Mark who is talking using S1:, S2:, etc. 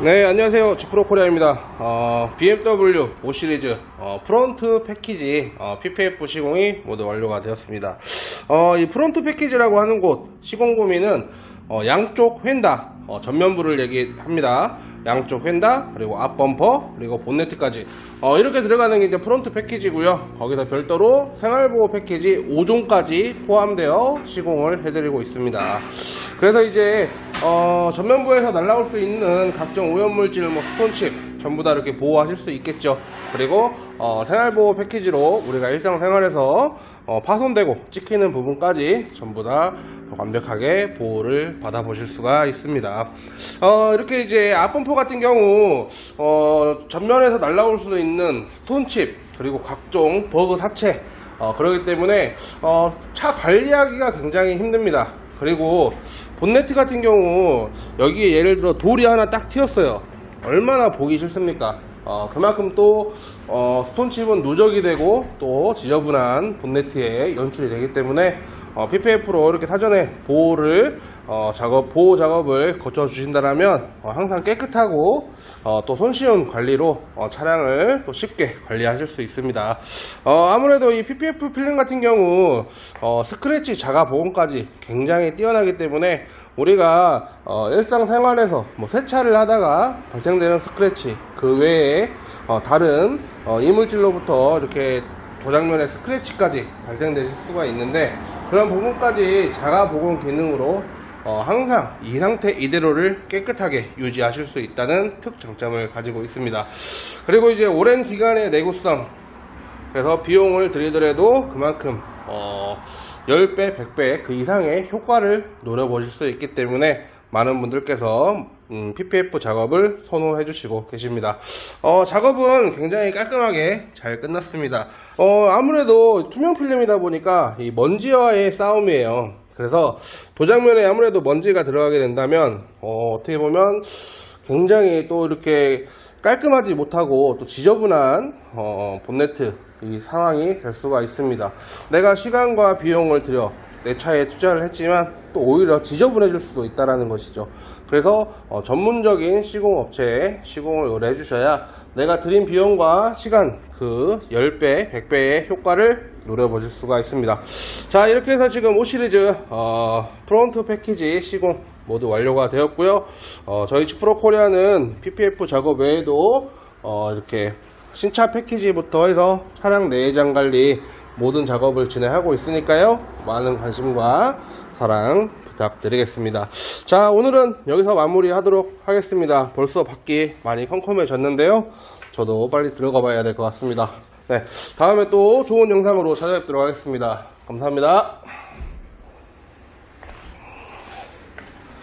S1: 네, 안녕하세요. 지프로 코리아입니다. 어, BMW 5 시리즈 어, 프론트 패키지 어, PPF 시공이 모두 완료가 되었습니다. 어, 이 프론트 패키지라고 하는 곳 시공 고민은 어, 양쪽 휀다 어, 전면부를 얘기합니다. 양쪽 휀다 그리고 앞 범퍼 그리고 본네트까지 어, 이렇게 들어가는 게 이제 프론트 패키지고요. 거기다 별도로 생활보호 패키지 5종까지 포함되어 시공을 해드리고 있습니다. 그래서 이제 어, 전면부에서 날라올 수 있는 각종 오염물질, 뭐 스톤칩 전부 다 이렇게 보호하실 수 있겠죠. 그리고 어, 생활보호 패키지로 우리가 일상생활에서 어, 파손되고 찍히는 부분까지 전부 다 완벽하게 보호를 받아보실 수가 있습니다. 어, 이렇게 이제 앞범퍼 같은 경우 어, 전면에서 날라올 수도 있는 스톤칩 그리고 각종 버그 사체 어, 그렇기 때문에 어, 차 관리하기가 굉장히 힘듭니다. 그리고 본네트 같은 경우 여기에 예를 들어 돌이 하나 딱 튀었어요. 얼마나 보기 싫습니까? 어, 그만큼 또 어, 스톤칩은 누적이 되고 또 지저분한 본네트에 연출이 되기 때문에 어, PPF로 이렇게 사전에 보호를 어, 작업 보호 작업을 거쳐 주신다라면 어, 항상 깨끗하고 어, 또 손쉬운 관리로 어, 차량을 또 쉽게 관리하실 수 있습니다. 어, 아무래도 이 PPF 필름 같은 경우 어, 스크래치 자가 보험까지 굉장히 뛰어나기 때문에 우리가 어, 일상생활에서 뭐 세차를 하다가 발생되는 스크래치 그 외에 어, 다른 어, 이물질로부터 이렇게 도장면의 스크래치까지 발생되실 수가 있는데 그런 부분까지 자가 보건 기능으로 어, 항상 이 상태 이대로를 깨끗하게 유지하실 수 있다는 특장점을 가지고 있습니다. 그리고 이제 오랜 기간의 내구성 그래서 비용을 들이더라도 그만큼 어, 10배, 100배 그 이상의 효과를 노려보실 수 있기 때문에 많은 분들께서 음, PPF 작업을 선호해 주시고 계십니다. 어, 작업은 굉장히 깔끔하게 잘 끝났습니다. 어, 아무래도 투명 필름이다 보니까 이 먼지와의 싸움이에요. 그래서 도장면에 아무래도 먼지가 들어가게 된다면 어, 어떻게 보면 굉장히 또 이렇게 깔끔하지 못하고 또 지저분한 어, 본네트 이 상황이 될 수가 있습니다. 내가 시간과 비용을 들여 내 차에 투자를 했지만 또 오히려 지저분해질 수도 있다라는 것이죠. 그래서 어, 전문적인 시공 업체에 시공을 의뢰해 주셔야 내가 들인 비용과 시간 그 10배, 100배의 효과를 노려보실 수가 있습니다. 자, 이렇게 해서 지금 5 시리즈 어, 프론트 패키지 시공 모두 완료가 되었고요. 어, 저희 프로 코리아는 PPF 작업 외에도 어, 이렇게 신차 패키지부터 해서 차량 내장 관리 모든 작업을 진행하고 있으니까요. 많은 관심과 사랑 부탁드리겠습니다. 자, 오늘은 여기서 마무리 하도록 하겠습니다. 벌써 밖이 많이 컴컴해졌는데요. 저도 빨리 들어가 봐야 될 것 같습니다. 네, 다음에 또 좋은 영상으로 찾아뵙도록 하겠습니다. 감사합니다.